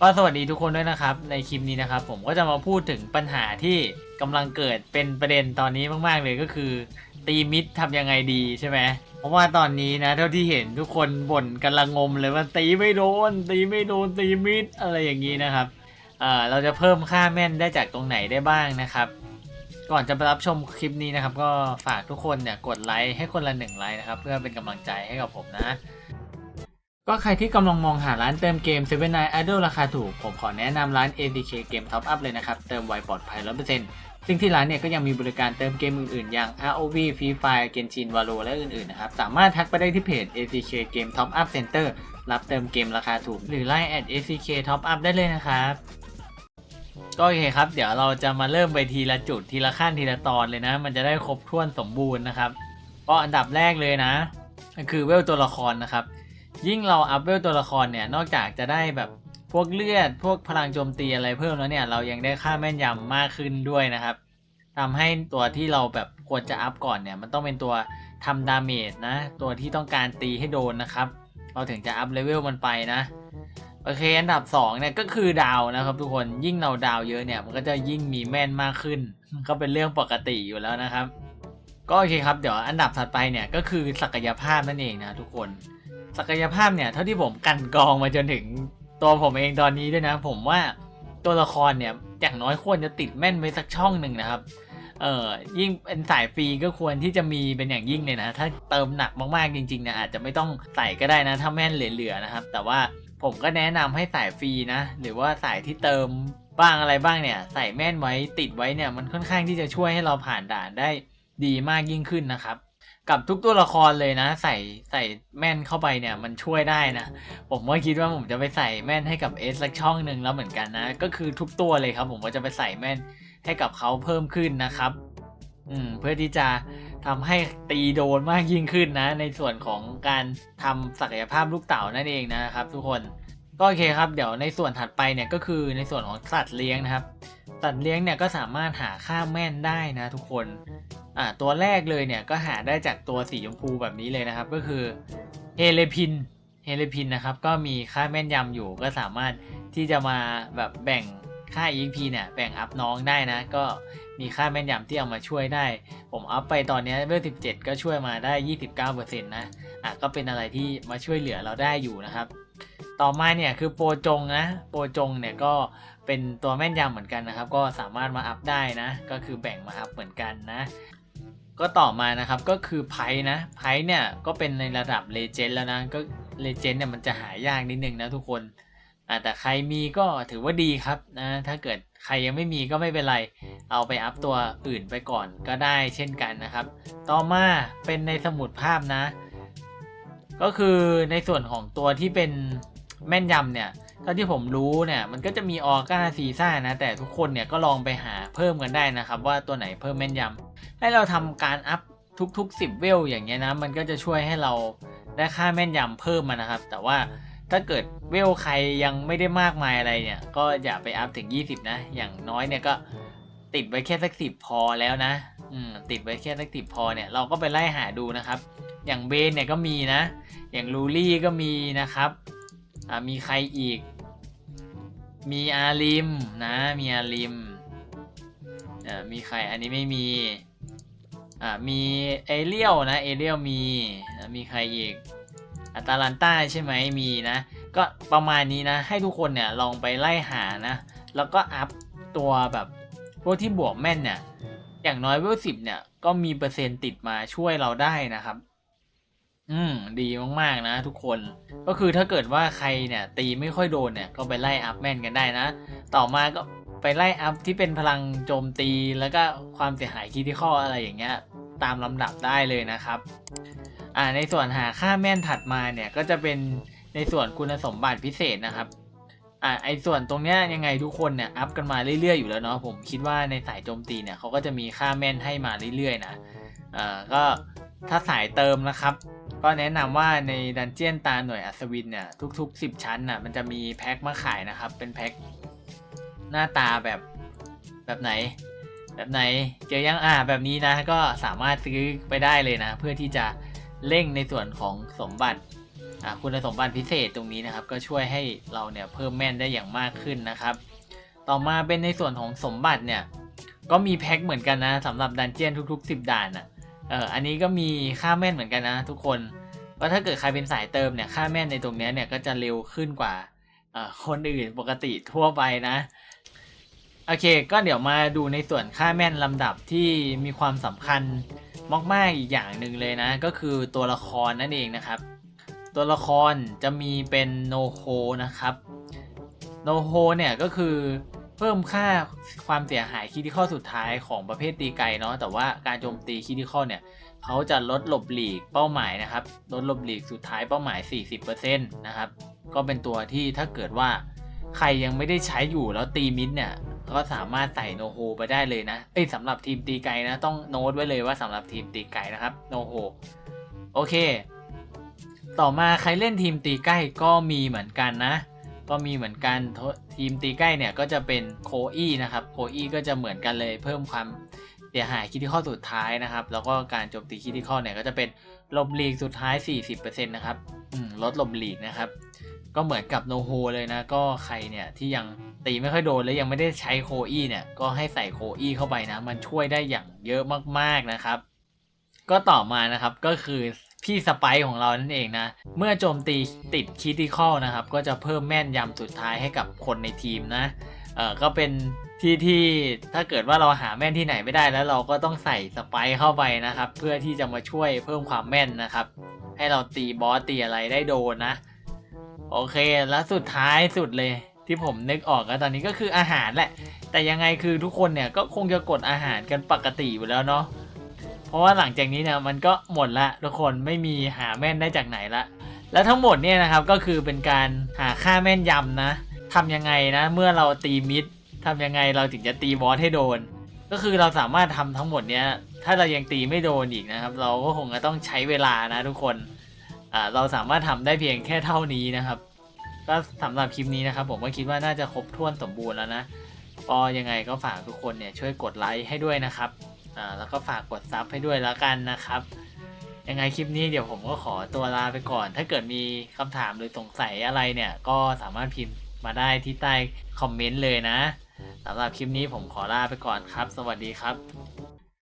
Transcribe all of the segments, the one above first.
ก็สวัสดีทุกคนด้วยนะครับ ในคลิปนี้นะครับ ผมก็จะมาพูดถึงปัญหาที่กำลังเกิดเป็นประเด็นตอนนี้มากๆเลยก็คือ ตีมิดทำยังไงดีใช่ไหมเพราะว่าตอนนี้นะ เท่าที่เห็นทุกคนบ่นกันละงมเลยว่าตีไม่โดน ตีไม่โดนตีมิดอะไรอย่างนี้นะครับเอ่อเราจะเพิ่มค่าแม่นได้จากตรงไหนได้บ้างนะครับ ก่อนจะไปรับชมคลิปนี้นะครับ ก็ฝากทุกคนเนี่ยกดไลค์ให้คนละหนึ่งไลค์นะครับ เพื่อเป็นกำลังใจให้กับผมนะ ก็ใครที่กำลังมองหาร้านเติมเกม7 n i e Idol ราคาถูก ผมขอแนะนำร้าน ADK Game Top Up เลยนะครับ เติมไวปลอดภัย 100%ซึ่งที่ร้านเนี่ยก็ยังมีบริการเติมเกมอื่นๆ อย่าง ROV Free Fire Genshin Valo และอื่นๆ นะครับ สามารถทักไปได้ที่เพจ ADK Game Top Up Center รับเติมเกมราคาถูก หรือ Line at ADK Top Up ได้เลยนะครับก็โอเคครับ เดี๋ยวเราจะมาเริ่มไปทีละจุดทีละขั้นทีละตอนเลยนะ มันจะได้ครบถ้วนสมบูรณ์นะครับ ก็อันดับแรกเลยนะก็คือเวลตัวละครนะครับ ยิ่งเราอัพเวลตัวละครเนี่ย นอกจากจะได้แบบพวกเลือด พวกพลังโจมตีอะไรเพิ่มแล้วเนี่ย เรายังได้ค่าแม่นยำมากขึ้นด้วยนะครับทำให้ตัวที่เราแบบควรจะอัพก่อนเนี่ย มันต้องเป็นตัวทำดาเมจนะ ตัวที่ต้องการตีให้โดนนะครับ เราถึงจะอัพเลเวลมันไปนะ โอเค อันดับ2เนี่ยก็คือดาวนะครับทุกคน ยิ่งเราดาวเยอะเนี่ย มันก็จะยิ่งมีแม่นมากขึ้น ก็เป็นเรื่องปกติอยู่แล้วนะครับ ก็โอเคครับ เดี๋ยวอันดับถัดไปเนี่ยก็คือศักยภาพนั่นเองนะทุกคน ศักยภาพเนี่ยเท่าที่ผมกันกองมาจนถึงตัวผมเองตอนนี้ด้วยนะ ผมว่าตัวละครเนี่ยอย่างน้อยควรจะติดแม่นไว้สักช่องหนึ่งนะครับเออยิ่งเป็นสายฟรีก็ควรที่จะมีเป็นอย่างยิ่งเลยนะ ถ้าเติมหนักมากๆจริงๆเนี่ยอาจจะไม่ต้องใส่ก็ได้นะ ถ้าแม่นเหลือๆนะครับ แต่ว่าผมก็แนะนำให้สายฟรีนะ หรือว่าสายที่เติมบ้างอะไรบ้างเนี่ย ใส่แม่นไว้ติดไว้เนี่ยมันค่อนข้างที่จะช่วยให้เราผ่านด่านได้ดีมากยิ่งขึ้นนะครับ กับทุกตัวละครเลยนะ ใส่ใส่แม่นเข้าไปเนี่ยมันช่วยได้นะ ผมก็คิดว่าผมจะไปใส่แม่นให้กับเอสสักช่องหนึ่งแล้วเหมือนกันนะ ก็คือทุกตัวเลยครับผมก็จะไปใส่แม่นให้กับเขาเพิ่มขึ้นนะครับ อืมเพื่อที่จะทำให้ตีโดนมากยิ่งขึ้นนะ ในส่วนของการทำศักยภาพลูกเต๋านั่นเองนะครับ ทุกคนก็โอเคครับเดี๋ยวในส่วนถัดไปเนี่ยก็คือในส่วนของสัตว์เลี้ยงนะครับสัตว์เลี้ยงเนี่ยก็สามารถหาค่าแม่นได้นะ ทุกคน อ่าตัวแรกเลยเนี่ยก็หาได้จากตัวสีชมพูแบบนี้เลยนะครับก็คือเฮเลพินเฮเลพินนะครับก็มีค่าแม่นยำอยู่ก็สามารถที่จะมาแบบแบ่งค่า EXP เนี่ยแบ่งอัพน้องได้นะ ก็มีค่าแม่นยำที่เอามาช่วยได้ ผมอัพไปตอนนี้เวล17 ก็ช่วยมาได้ 29%นะอะก็เป็นอะไรที่มาช่วยเหลือเราได้อยู่นะครับ ต่อมาเนี่ยคือโปรจงนะโปรจงเนี่ยก็เป็นตัวแม่นยำเหมือนกันนะครับ ก็สามารถมาอัพได้นะ ก็คือแบ่งมาอัพเหมือนกันนะ ก็ต่อมานะครับก็คือไพ่นะไพ่เนี่ยก็เป็นในระดับเลเจนด์แล้วนะก็เลเจนด์เนี่ยมันจะหายากนิดนึงนะทุกคนอแต่ใครมีก็ถือว่าดีครับนะถ้าเกิดใครยังไม่มีก็ไม่เป็นไร เอาไปอัพตัวอื่นไปก่อนก็ได้เช่นกันนะครับ ต่อมาเป็นในสมุดภาพนะ ก็คือในส่วนของตัวที่เป็นแม่นยำเนี่ยเท่าที่ผมรู้เนี่ยมันก็จะมีออก้าซีซ่านะแต่ทุกคนเนี่ยก็ลองไปหาเพิ่มกันได้นะครับ ว่าตัวไหนเพิ่มแม่นยำ ให้เราทำการอัพทุก ๆ 10 เวลอย่างเงี้ยนะ มันก็จะช่วยให้เราได้ค่าแม่นยำเพิ่มมานะครับ แต่ว่าถ้าเกิดเวลใครยังไม่ได้มากมายอะไรเนี่ย ก็อย่าไปอัพถึง 20 นะ อย่างน้อยเนี่ยก็ติดไว้แค่สักสิบพอแล้วนะ อืมติดไว้แค่สักสิบพอเนี่ย เราก็ไปไล่หาดูนะครับ อย่างเบนเนี่ยก็มีนะ อย่างลูลี่ก็มีนะครับ อ่า มีใครอีก มีอาริมนะ มีอาริมอ่ามีใคร อันนี้ไม่มี อ่ามีเอเรียลนะเอเรียลมีมีใครอีกอัตาลันต้าใช่ไหมมีนะ ก็ประมาณนี้นะ ให้ทุกคนเนี่ยลองไปไล่หานะ แล้วก็อัพตัวแบบพวกที่บวกแม่นเนี่ย อย่างน้อยเวลสิบเนี่ยก็มีเปอร์เซ็นต์ติดมาช่วยเราได้นะครับ อืมดีมากๆนะทุกคน ก็คือถ้าเกิดว่าใครเนี่ย ตีไม่ค่อยโดนเนี่ยก็ไปไล่อัพแม่นกันได้นะ ต่อมาก็ไปไล่อัพที่เป็นพลังโจมตีแล้วก็ความเสียหายคิดที่ข้ออะไรอย่างเงี้ย ตามลำดับได้เลยนะครับอ่าในส่วนหาค่าแม่นถัดมาเนี่ยก็จะเป็นในส่วนคุณสมบัติพิเศษนะครับอ่าไอส่วนตรงเนี้ยยังไงทุกคนเนี่ยอัพกันมาเรื่อยๆอยู่แล้วเนาะผมคิดว่าในสายโจมตีเนี่ยเขาก็จะมีค่าแม่นให้มาเรื่อยๆนะอ่าก็ถ้าสายเติมนะครับ ก็แนะนำว่าในดันเจียนตาหน่วยอัศวินเนี่ยทุก ๆ 10 ชั้นน่ะมันจะมีแพ็คมาขายนะครับเป็นแพ็คหน้าตาแบบแบบไหน แบบไหนเจอยังอ่าแบบนี้นะก็สามารถซื้อไปได้เลยนะ เพื่อที่จะเร่งในส่วนของสมบัติอ่าคุณสมบัติพิเศษตรงนี้นะครับ ก็ช่วยให้เราเนี่ยเพิ่มแม่นได้อย่างมากขึ้นนะครับ ต่อมาเป็นในส่วนของสมบัติเนี่ยก็มีแพ็คเหมือนกันนะสำหรับดันเจียนทุก ๆ 10ด่านอะเอออันนี้ก็มีค่าแม่นเหมือนกันนะทุกคนว่าถ้าเกิดใครเป็นสายเติมเนี่ยค่าแม่นในตรงนี้เนี่ยก็จะเร็วขึ้นกว่าคนอื่นปกติทั่วไปนะ โอเค ก็เดี๋ยวมาดูในส่วนค่าแม่นลำดับที่มีความสำคัญมากๆอีกอย่างหนึ่งเลยนะ ก็คือตัวละครนั่นเองนะครับ ตัวละครจะมีเป็นโนโฮนะครับโนโฮเนี่ยก็คือเพิ่มค่าความเสียหายคิดข้อสุดท้ายของประเภทตีไกลเนาะแต่ว่าการโจมตีคิดข้อเนี่ยเขาจะลดหลบหลีกเป้าหมายนะครับ ลดหลบหลีกสุดท้ายเป้าหมาย 40%นะครับ ก็เป็นตัวที่ถ้าเกิดว่าใครยังไม่ได้ใช้อยู่แล้วตีมิดเนี่ย ก็สามารถใส่โนโฮไปได้เลยนะ เอ้ยสำหรับทีมตีไกนะ ต้องโน้ตไว้เลยว่าสำหรับทีมตีไกนะครับโนโฮโอเค ต่อมาใครเล่นทีมตีใกล้ก็มีเหมือนกันนะ ก็มีเหมือนกันทีมตีใกล้เนี่ยก็จะเป็นโคอี้นะครับโคอี้ก็จะเหมือนกันเลย เพิ่มความเสียหายคิดที่ข้อสุดท้ายนะครับ แล้วก็การโจมตีคิดที่ข้อเนี่ยก็จะเป็นลบหลีกสุดท้าย 40%นะครับ ลดหลบหลีกนะครับ ก็เหมือนกับโนโฮเลยนะ ก็ใครเนี่ยที่ยังตีไม่ค่อยโดนและยังไม่ได้ใช้โคอี้เนี่ย ก็ให้ใส่โคอี้เข้าไปนะ มันช่วยได้อย่างเยอะมากๆนะครับ ก็ต่อมานะครับก็คือพี่สไปของเรานั่นเองนะ เมื่อโจมตีติดคิติคอลนะครับ ก็จะเพิ่มแม่นยำสุดท้ายให้กับคนในทีมนะ เออก็เป็นที่ที่ถ้าเกิดว่าเราหาแม่นที่ไหนไม่ได้แล้วเราก็ต้องใส่สไปเข้าไปนะครับ เพื่อที่จะมาช่วยเพิ่มความแม่นนะครับ ให้เราตีบอสตีอะไรได้โดนนะ โอเคแล้วสุดท้ายสุดเลยที่ผมนึกออกก็ตอนนี้ก็คืออาหารแหละ แต่ยังไงคือทุกคนเนี่ยก็คงจะกดอาหารกันปกติอยู่แล้วเนาะเพราะว่าหลังจากนี้เนี่ยมันก็หมดละทุกคนไม่มีหาแม่นได้จากไหนละ แล้วทั้งหมดเนี่ยนะครับก็คือเป็นการหาค่าแม่นยำนะทำยังไงนะ เมื่อเราตีมิดทำยังไงเราถึงจะตีบอสให้โดน ก็คือเราสามารถทำทั้งหมดเนี้ย ถ้าเรายังตีไม่โดนอีกนะครับ เราก็คงจะต้องใช้เวลานะทุกคนอ่าเราสามารถทำได้เพียงแค่เท่านี้นะครับ ก็สำหรับคลิปนี้นะครับ ผมก็คิดว่าน่าจะครบถ้วนสมบูรณ์แล้วนะก็ยังไงก็ฝากทุกคนเนี่ยช่วยกดไลค์ให้ด้วยนะครับอ่าแล้วก็ฝากกดซับให้ด้วยแล้วกันนะครับยังไงคลิปนี้เดี๋ยวผมก็ขอตัวลาไปก่อน ถ้าเกิดมีคำถามหรือสงสัยอะไรเนี่ย ก็สามารถพิมพ์มาได้ที่ใต้คอมเมนต์เลยนะ สำหรับคลิปนี้ผมขอลาไปก่อนครับ สวัสดีครับ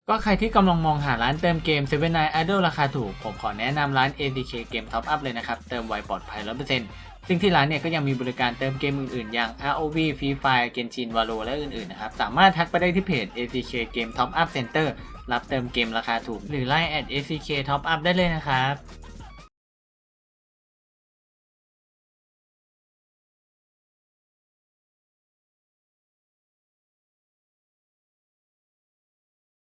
ก็ใครที่กำลังมองหาร้านเติมเกม7 n i Idol ราคาถูก ผมขอแนะนำร้าน ADK Game Top Up เลยนะครับ เติมไวปลอดภัย 100%ซึ่งที่ร้านเนี่ยก็ยังมีบริการเติมเกมอื่นๆ อย่าง ROV Free Fire Genshin Valo และอื่นๆนะครับ สามารถทักไปได้ที่เพจ ADK Game Top Up Center รับเติมเกมราคาถูก หรือ Line at ACK Top Up ได้เลยนะครับ